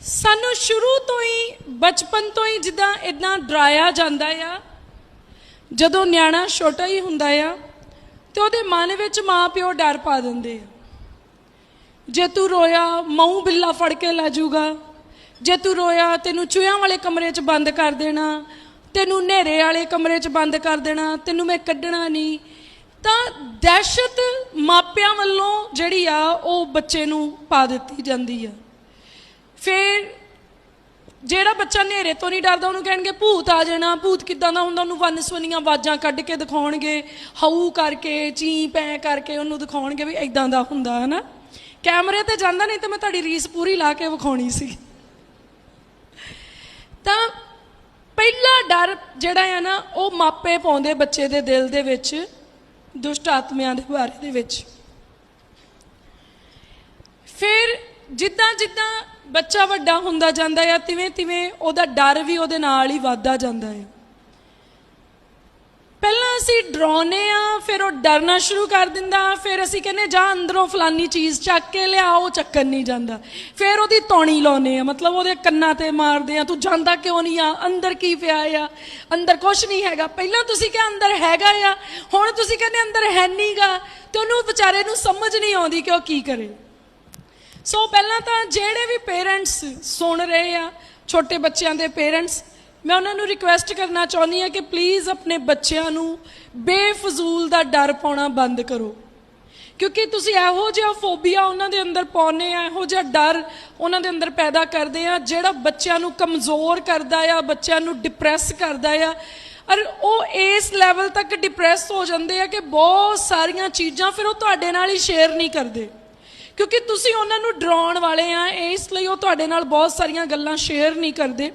ਸਾਨੂੰ ਸ਼ੁਰੂ ਤੋਂ ਹੀ, ਬਚਪਨ ਤੋਂ ਹੀ ਜਿੱਦਾਂ ਇਦਾਂ ਡਰਾਇਆ ਜਾਂਦਾ ਆ। ਜਦੋਂ ਨਿਆਣਾ ਛੋਟਾ ਹੀ ਹੁੰਦਾ ਆ, ਤੇ ਉਹਦੇ ਮਨ ਵਿੱਚ ਮਾਪਿਓ ਡਰ ਪਾ ਦਿੰਦੇ ਆ। ਜੇ ਤੂੰ ਰੋਇਆ, ਮਊ ਬਿੱਲਾ ਫੜ ਕੇ ਲੈ ਜਾਊਗਾ। ਜੇ ਤੂੰ ਰੋਇਆ, ਤੈਨੂੰ ਚੂਹਿਆਂ ਵਾਲੇ ਕਮਰੇ 'ਚ ਬੰਦ ਕਰ ਦੇਣਾ। ਤੈਨੂੰ ਹਨੇਰੇ ਵਾਲੇ ਕਮਰੇ 'ਚ ਬੰਦ ਕਰ ਦੇਣਾ। ਤੈਨੂੰ ਮੈਂ ਕੱਢਣਾ ਨਹੀਂ। ਤਾਂ ਦਹਿਸ਼ਤ ਮਾਪਿਆਂ ਵੱਲੋਂ ਜਿਹੜੀ ਆ, ਉਹ ਬੱਚੇ ਨੂੰ ਪਾ ਦਿੱਤੀ ਜਾਂਦੀ ਆ। ਜਿਹੜਾ ਬੱਚਾ ਹਨੇਰੇ ਤੋਂ ਨਹੀਂ ਡਰਦਾ, ਉਹਨੂੰ ਕਹਿਣਗੇ, ਭੂਤ ਆ ਜਾਣਾ, ਭੂਤ ਕਿੱਦਾਂ ਦਾ ਹੁੰਦਾ? ਉਹਨੂੰ ਵਨਸਵਨੀਆਂ ਆਵਾਜ਼ਾਂ ਕੱਢ ਕੇ ਦਿਖਾਉਣਗੇ, ਹਾਊ ਕਰਕੇ, ਚੀਂ ਪੈ ਕਰਕੇ ਉਹਨੂੰ ਦਿਖਾਉਣਗੇ ਵੀ ਇਦਾਂ ਦਾ ਹੁੰਦਾ ਹੈ ਨਾ ਕੈਮਰੇ ਤੇ ਜਾਂਦਾ ਨਹੀਂ ਤਾਂ ਮੈਂ ਤੁਹਾਡੀ ਰੀਸ ਪੂਰੀ ਲਾ ਕੇ ਵਿਖਾਉਣੀ ਸੀ। ਤਾਂ ਪਹਿਲਾ ਡਰ ਜਿਹੜਾ ਆ ਨਾ, ਉਹ ਮਾਪੇ ਪਾਉਂਦੇ ਬੱਚੇ ਦੇ ਦਿਲ ਦੇ ਵਿੱਚ, ਦੁਸ਼ਟ ਆਤਮਿਆਂ ਦੇ ਬਾਰੇ ਦੇ ਵਿੱਚ ਫਿਰ ਜਿੱਦਾਂ ਜਿੱਦਾਂ ਬੱਚਾ ਵੱਡਾ ਹੁੰਦਾ ਜਾਂਦਾ ਆ, ਤਿਵੇਂ ਤਿਵੇਂ ਉਹਦਾ ਡਰ ਵੀ ਉਹਦੇ ਨਾਲ ਹੀ ਵੱਧਦਾ ਜਾਂਦਾ ਹੈ ਪਹਿਲਾਂ ਅਸੀਂ ਡਰਾਉਨੇ ਆ, ਫਿਰ ਉਹ ਡਰਨਾ ਸ਼ੁਰੂ ਕਰ ਦਿੰਦਾ, ਫਿਰ ਅਸੀਂ ਕਹਿੰਦੇ ਜਾ ਅੰਦਰੋਂ ਫਲਾਨੀ ਚੀਜ਼ ਚੱਕ ਕੇ ਲਿਆ, ਉਹ ਚੱਕਣ ਨਹੀਂ ਜਾਂਦਾ। ਫਿਰ ਉਹਦੀ ਤੌਣੀ ਲਾਉਨੇ ਆ, ਮਤਲਬ ਉਹਦੇ ਕੰਨਾਂ ਤੇ ਮਾਰਦੇ ਆ, ਤੂੰ ਜਾਂਦਾ ਕਿਉਂ ਨਹੀਂ ਆ, ਅੰਦਰ ਕੀ ਪਿਆ ਆ? ਅੰਦਰ ਕੁਝ ਨਹੀਂ ਹੈਗਾ। ਪਹਿਲਾਂ ਤੁਸੀਂ ਕਿਹਾ ਅੰਦਰ ਹੈਗਾ ਆ, ਹੁਣ ਤੁਸੀਂ ਕਹਿੰਦੇ ਅੰਦਰ ਹੈ ਨਹੀਂਗਾ ਤੇ ਉਹਨੂੰ ਵਿਚਾਰੇ ਨੂੰ ਸਮਝ ਨਹੀਂ ਆਉਂਦੀ ਕਿ ਉਹ ਕੀ ਕਰੇ। ਸੋ ਪਹਿਲਾਂ ਤਾਂ ਜਿਹੜੇ ਵੀ ਪੇਰੈਂਟਸ ਸੁਣ ਰਹੇ ਆ, ਛੋਟੇ ਬੱਚਿਆਂ ਦੇ ਪੇਰੈਂਟਸ, ਮੈਂ ਉਹਨਾਂ ਨੂੰ ਰਿਕੁਐਸਟ ਕਰਨਾ ਚਾਹੁੰਦੀ ਹਾਂ ਕਿ ਪਲੀਜ਼ ਆਪਣੇ ਬੱਚਿਆਂ ਨੂੰ ਬੇਫਜ਼ੂਲ ਦਾ ਡਰ ਪਾਉਣਾ ਬੰਦ ਕਰੋ। ਕਿਉਂਕਿ ਤੁਸੀਂ ਇਹੋ ਜਿਹਾ ਫੋਬੀਆ ਉਹਨਾਂ ਦੇ ਅੰਦਰ ਪਾਉਨੇ ਆ, ਇਹੋ ਜਿਹਾ ਡਰ ਉਹਨਾਂ ਦੇ ਅੰਦਰ ਪੈਦਾ ਕਰਦੇ ਆ, ਜਿਹੜਾ ਬੱਚਿਆਂ ਨੂੰ ਕਮਜ਼ੋਰ ਕਰਦਾ ਆ, ਬੱਚਿਆਂ ਨੂੰ ਡਿਪਰੈਸ ਕਰਦਾ ਆ। ਔਰ ਉਹ ਇਸ ਲੈਵਲ ਤੱਕ ਡਿਪਰੈਸ ਹੋ ਜਾਂਦੇ ਆ ਕਿ ਬਹੁਤ ਸਾਰੀਆਂ ਚੀਜ਼ਾਂ ਫਿਰ ਉਹ ਤੁਹਾਡੇ ਨਾਲ ਹੀ ਸ਼ੇਅਰ ਨਹੀਂ ਕਰਦੇ। ਕਿਉਂਕਿ ਤੁਸੀਂ ਉਹਨਾਂ ਨੂੰ ਡਰਾਉਣ ਵਾਲੇ ਆ ਇਸ ਲਈ ਉਹ ਤੁਹਾਡੇ ਨਾਲ ਬਹੁਤ ਸਾਰੀਆਂ ਗੱਲਾਂ ਸ਼ੇਅਰ ਨਹੀਂ ਕਰਦੇ।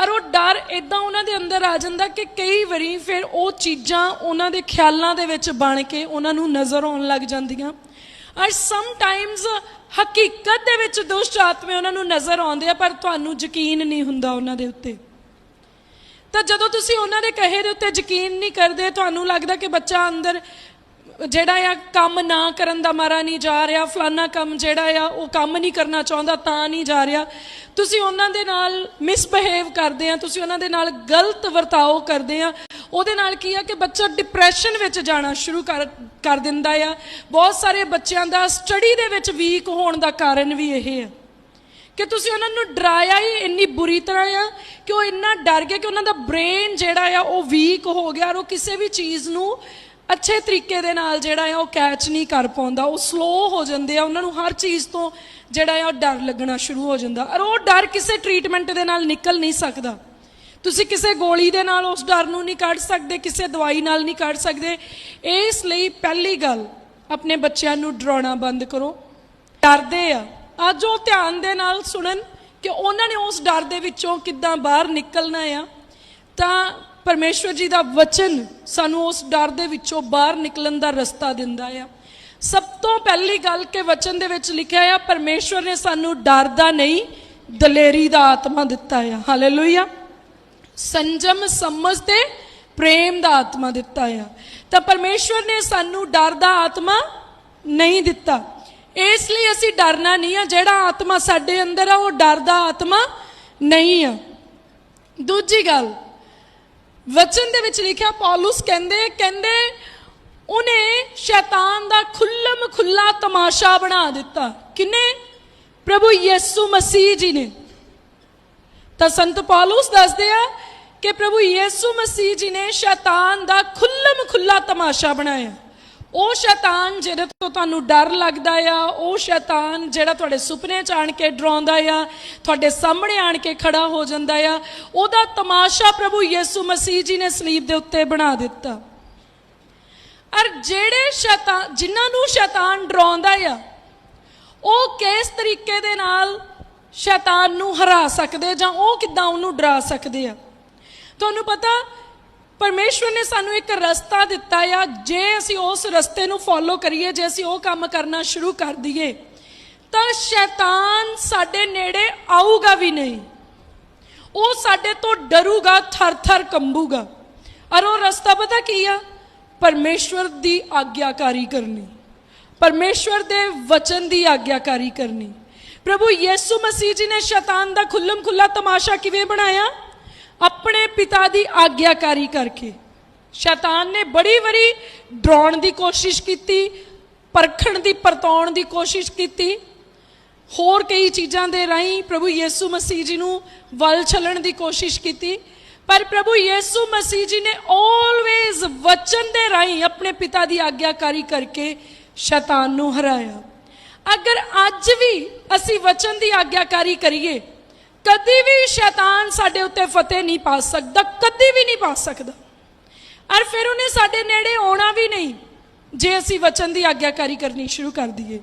ਔਰ ਉਹ ਡਰ ਇਦਾਂ ਉਹਨਾਂ ਦੇ ਅੰਦਰ ਆ ਜਾਂਦਾ ਕਿ ਕਈ ਵਾਰੀ ਫਿਰ ਉਹ ਚੀਜ਼ਾਂ ਉਹਨਾਂ ਦੇ ਖਿਆਲਾਂ ਦੇ ਵਿੱਚ ਬਣ ਕੇ ਉਹਨਾਂ ਨੂੰ ਨਜ਼ਰ ਆਉਣ ਲੱਗ ਜਾਂਦੀਆਂ। ਔਰ ਸਮ ਟਾਈਮਸ ਹਕੀਕਤ ਦੇ ਵਿੱਚ ਦੁਸ਼ਟ ਆਤਮੇ ਉਹਨਾਂ ਨੂੰ ਨਜ਼ਰ ਆਉਂਦੇ ਆ, ਪਰ ਤੁਹਾਨੂੰ ਯਕੀਨ ਨਹੀਂ ਹੁੰਦਾ ਉਹਨਾਂ ਦੇ ਉੱਤੇ। ਤਾਂ ਜਦੋਂ ਤੁਸੀਂ ਉਹਨਾਂ ਦੇ ਕਹੇ ਦੇ ਉੱਤੇ ਯਕੀਨ ਨਹੀਂ ਕਰਦੇ, ਤੁਹਾਨੂੰ ਲੱਗਦਾ ਕਿ ਬੱਚਾ ਅੰਦਰ ਜਿਹੜਾ ਆ ਕੰਮ ਨਾ ਕਰਨ ਦਾ ਮਾਰਾ ਨਹੀਂ ਜਾ ਰਿਹਾ, ਫਲਾਨਾ ਕੰਮ ਜਿਹੜਾ ਆ ਉਹ ਕੰਮ ਨਹੀਂ ਕਰਨਾ ਚਾਹੁੰਦਾ, ਤਾਂ ਨਹੀਂ ਜਾ ਰਿਹਾ। ਤੁਸੀਂ ਉਹਨਾਂ ਦੇ ਨਾਲ ਮਿਸਬਿਹੇਵ ਕਰਦੇ ਆ, ਤੁਸੀਂ ਉਹਨਾਂ ਦੇ ਨਾਲ ਗਲਤ ਵਰਤਾਓ ਕਰਦੇ ਆ। ਉਹਦੇ ਨਾਲ ਕੀ ਆ ਕਿ ਬੱਚਾ ਡਿਪਰੈਸ਼ਨ ਵਿੱਚ ਜਾਣਾ ਸ਼ੁਰੂ ਕਰ ਕਰ ਦਿੰਦਾ ਆ। ਬਹੁਤ ਸਾਰੇ ਬੱਚਿਆਂ ਦਾ ਸਟੱਡੀ ਦੇ ਵਿੱਚ ਵੀਕ ਹੋਣ ਦਾ ਕਾਰਨ ਵੀ ਇਹ ਹੈ ਕਿ ਤੁਸੀਂ ਉਹਨਾਂ ਨੂੰ ਡਰਾਇਆ ਹੀ ਇੰਨੀ ਬੁਰੀ ਤਰ੍ਹਾਂ ਆ ਕਿ ਉਹ ਇੰਨਾ ਡਰ ਗਿਆ ਕਿ ਉਹਨਾਂ ਦਾ ਬ੍ਰੇਨ ਜਿਹੜਾ ਆ ਉਹ ਵੀਕ ਹੋ ਗਿਆ ਔਰ ਉਹ ਕਿਸੇ ਵੀ ਚੀਜ਼ ਨੂੰ ਅੱਛੇ ਤਰੀਕੇ ਦੇ ਨਾਲ ਜਿਹੜਾ ਆ ਉਹ ਕੈਚ ਨਹੀਂ ਕਰ ਪਾਉਂਦਾ, ਉਹ ਸਲੋ ਹੋ ਜਾਂਦੇ ਆ, ਉਹਨਾਂ ਨੂੰ ਹਰ ਚੀਜ਼ ਤੋਂ ਜਿਹੜਾ ਆ ਉਹ ਡਰ ਲੱਗਣਾ ਸ਼ੁਰੂ ਹੋ ਜਾਂਦਾ। ਔਰ ਉਹ ਡਰ ਕਿਸੇ ਟ੍ਰੀਟਮੈਂਟ ਦੇ ਨਾਲ ਨਿਕਲ ਨਹੀਂ ਸਕਦਾ। ਤੁਸੀਂ ਕਿਸੇ ਗੋਲੀ ਦੇ ਨਾਲ ਉਸ ਡਰ ਨੂੰ ਨਹੀਂ ਕੱਢ ਸਕਦੇ, ਕਿਸੇ ਦਵਾਈ ਨਾਲ ਨਹੀਂ ਕੱਢ ਸਕਦੇ। ਇਸ ਲਈ ਪਹਿਲੀ ਗੱਲ, ਆਪਣੇ ਬੱਚਿਆਂ ਨੂੰ ਡਰਾਉਣਾ ਬੰਦ ਕਰੋ। ਡਰਦੇ ਆ। ਅੱਜ ਉਹ ਧਿਆਨ ਦੇ ਨਾਲ ਸੁਣਨ ਕਿ ਉਹਨਾਂ ਨੇ ਉਸ ਡਰ ਦੇ ਵਿੱਚੋਂ ਕਿੱਦਾਂ ਬਾਹਰ ਨਿਕਲਣਾ ਆ। ਤਾਂ ਪਰਮੇਸ਼ਵਰ ਜੀ ਦਾ ਵਚਨ ਸਾਨੂੰ ਉਸ ਡਰ ਦੇ ਵਿੱਚੋਂ ਬਾਹਰ ਨਿਕਲਣ ਦਾ ਰਸਤਾ ਦਿੰਦਾ ਆ। ਸਭ ਤੋਂ ਪਹਿਲੀ ਗੱਲ ਕਿ ਵਚਨ ਦੇ ਵਿੱਚ ਲਿਖਿਆ ਆ, ਪਰਮੇਸ਼ਵਰ ਨੇ ਸਾਨੂੰ ਡਰ ਦਾ ਨਹੀਂ, ਦਲੇਰੀ ਦਾ ਆਤਮਾ ਦਿੱਤਾ ਆ। ਹਾਲੇਲੂਇਆ ਸੰਜਮ ਸਮਝ ਤੇ ਪ੍ਰੇਮ ਦਾ ਆਤਮਾ ਦਿੱਤਾ ਆ। ਤਾਂ ਪਰਮੇਸ਼ਵਰ ਨੇ ਸਾਨੂੰ ਡਰ ਦਾ ਆਤਮਾ ਨਹੀਂ ਦਿੱਤਾ। ਇਸ ਲਈ ਅਸੀਂ ਡਰਨਾ ਨਹੀਂ ਆ, ਜਿਹੜਾ ਆਤਮਾ ਸਾਡੇ ਅੰਦਰ ਆ, ਉਹ ਡਰ ਦਾ ਆਤਮਾ ਨਹੀਂ ਆ। ਦੂਜੀ ਗੱਲ ਵਚਨ ਦੇ ਵਿੱਚ ਲਿਖਿਆ, ਪੌਲਸ ਕਹਿੰਦੇ ਕਹਿੰਦੇ, ਉਹਨੇ ਸ਼ੈਤਾਨ ਦਾ ਖੁੱਲਮ ਖੁੱਲਾ ਤਮਾਸ਼ਾ ਬਣਾ ਦਿੱਤਾ। ਕਿਨੇ ਪ੍ਰਭੂ ਯਿਸੂ ਮਸੀਹ ਜੀ ਨੇ। ਤਾਂ ਸੰਤ ਪੌਲਸ ਦੱਸਦੇ ਆ ਕਿ ਪ੍ਰਭੂ ਯਿਸੂ ਮਸੀਹ ਜੀ ਨੇ ਸ਼ੈਤਾਨ ਦਾ ਖੁੱਲਮ ਖੁੱਲਾ ਤਮਾਸ਼ਾ ਬਣਾਇਆ। ਉਹ ਸ਼ੈਤਾਨ ਜਿਹਦੇ ਤੋਂ ਤੁਹਾਨੂੰ ਡਰ ਲੱਗਦਾ ਆ, ਉਹ ਸ਼ੈਤਾਨ ਜਿਹੜਾ ਤੁਹਾਡੇ ਸੁਪਨੇ 'ਚ ਆਣ ਕੇ ਡਰਾਉਂਦਾ ਆ, ਤੁਹਾਡੇ ਸਾਹਮਣੇ ਆਣ ਕੇ ਖੜਾ ਹੋ ਜਾਂਦਾ ਆ, ਉਹਦਾ ਤਮਾਸ਼ਾ ਪ੍ਰਭੂ ਯਿਸੂ ਮਸੀਹ ਜੀ ਨੇ ਸਲੀਬ ਦੇ ਉੱਤੇ ਬਣਾ ਦਿੱਤਾ। ਅਰ ਜਿਹੜੇ ਸ਼ੈਤਾਨ ਜਿਨ੍ਹਾਂ ਨੂੰ ਸ਼ੈਤਾਨ ਡਰਾਉਂਦਾ ਆ, ਉਹ ਕਿਸ ਤਰੀਕੇ ਦੇ ਨਾਲ ਸ਼ੈਤਾਨ ਨੂੰ ਹਰਾ ਸਕਦੇ ਜਾਂ ਉਹ ਕਿੱਦਾਂ ਉਹਨੂੰ ਡਰਾ ਸਕਦੇ ਆ? ਤੁਹਾਨੂੰ ਪਤਾ ਪਰਮੇਸ਼ਵਰ ਨੇ ਸਾਨੂੰ ਇੱਕ ਰਸਤਾ ਦਿੱਤਾ ਆ, ਜੇ ਅਸੀਂ ਉਸ ਰਸਤੇ ਨੂੰ ਫੋਲੋ ਕਰੀਏ, ਜੇ ਅਸੀਂ ਉਹ ਕੰਮ ਕਰਨਾ ਸ਼ੁਰੂ ਕਰ ਦਈਏ, ਤਾਂ ਸ਼ੈਤਾਨ ਸਾਡੇ ਨੇੜੇ ਆਊਗਾ ਵੀ ਨਹੀਂ। ਉਹ ਸਾਡੇ ਤੋਂ ਡਰੂਗਾ, ਥਰ-ਥਰ ਕੰਬੂਗਾ। ਔਰ ਉਹ ਰਸਤਾ ਪਤਾ ਕੀ ਆ? ਪਰਮੇਸ਼ਵਰ ਦੀ ਆਗਿਆਕਾਰੀ ਕਰਨੀ। ਪਰਮੇਸ਼ਵਰ ਦੇ ਵਚਨ ਦੀ ਆਗਿਆਕਾਰੀ ਕਰਨੀ। ਪ੍ਰਭੂ ਯੀਸੂ ਮਸੀਹ ਜੀ ਨੇ ਸ਼ੈਤਾਨ ਦਾ ਖੁੱਲਮ ਖੁੱਲਾ ਤਮਾਸ਼ਾ ਕਿਵੇਂ ਬਣਾਇਆ? ਆਪਣੇ ਪਿਤਾ ਦੀ ਆਗਿਆਕਾਰੀ ਕਰਕੇ। ਸ਼ੈਤਾਨ ਨੇ ਬੜੀ ਵਾਰੀ ਡਰਾਉਣ ਦੀ ਕੋਸ਼ਿਸ਼ ਕੀਤੀ, ਪਰਖਣ ਦੀ, ਪਰਤਾਉਣ ਦੀ ਕੋਸ਼ਿਸ਼ ਕੀਤੀ। ਹੋਰ ਕਈ ਚੀਜ਼ਾਂ ਦੇ ਰਾਹੀਂ ਪ੍ਰਭੂ ਯੀਸੂ ਮਸੀਹ ਜੀ ਨੂੰ ਵੱਲ ਛੱਲਣ ਦੀ ਕੋਸ਼ਿਸ਼ ਕੀਤੀ। ਪਰ ਪ੍ਰਭੂ ਯੀਸੂ ਮਸੀਹ ਜੀ ਨੇ ਆਲਵੇਜ਼ ਵਚਨ ਦੇ ਰਾਹੀਂ ਆਪਣੇ ਪਿਤਾ ਦੀ ਆਗਿਆਕਾਰੀ ਕਰਕੇ ਸ਼ੈਤਾਨ ਨੂੰ ਹਰਾਇਆ। ਅਗਰ ਅੱਜ ਵੀ ਅਸੀਂ ਵਚਨ ਦੀ ਆਗਿਆਕਾਰੀ ਕਰੀਏ ਕਦੀ ਵੀ ਸ਼ੈਤਾਨ ਸਾਡੇ ਉੱਤੇ ਫਤਿਹ ਨਹੀਂ ਪਾ ਸਕਦਾ, ਕਦੀ ਵੀ ਨਹੀਂ ਪਾ ਸਕਦਾ। ਔਰ ਫਿਰ ਉਹਨੇ ਸਾਡੇ ਨੇੜੇ ਆਉਣਾ ਵੀ ਨਹੀਂ, ਜੇ ਅਸੀਂ ਵਚਨ ਦੀ ਆਗਿਆਕਾਰੀ ਕਰਨੀ ਸ਼ੁਰੂ ਕਰ ਦਈਏ।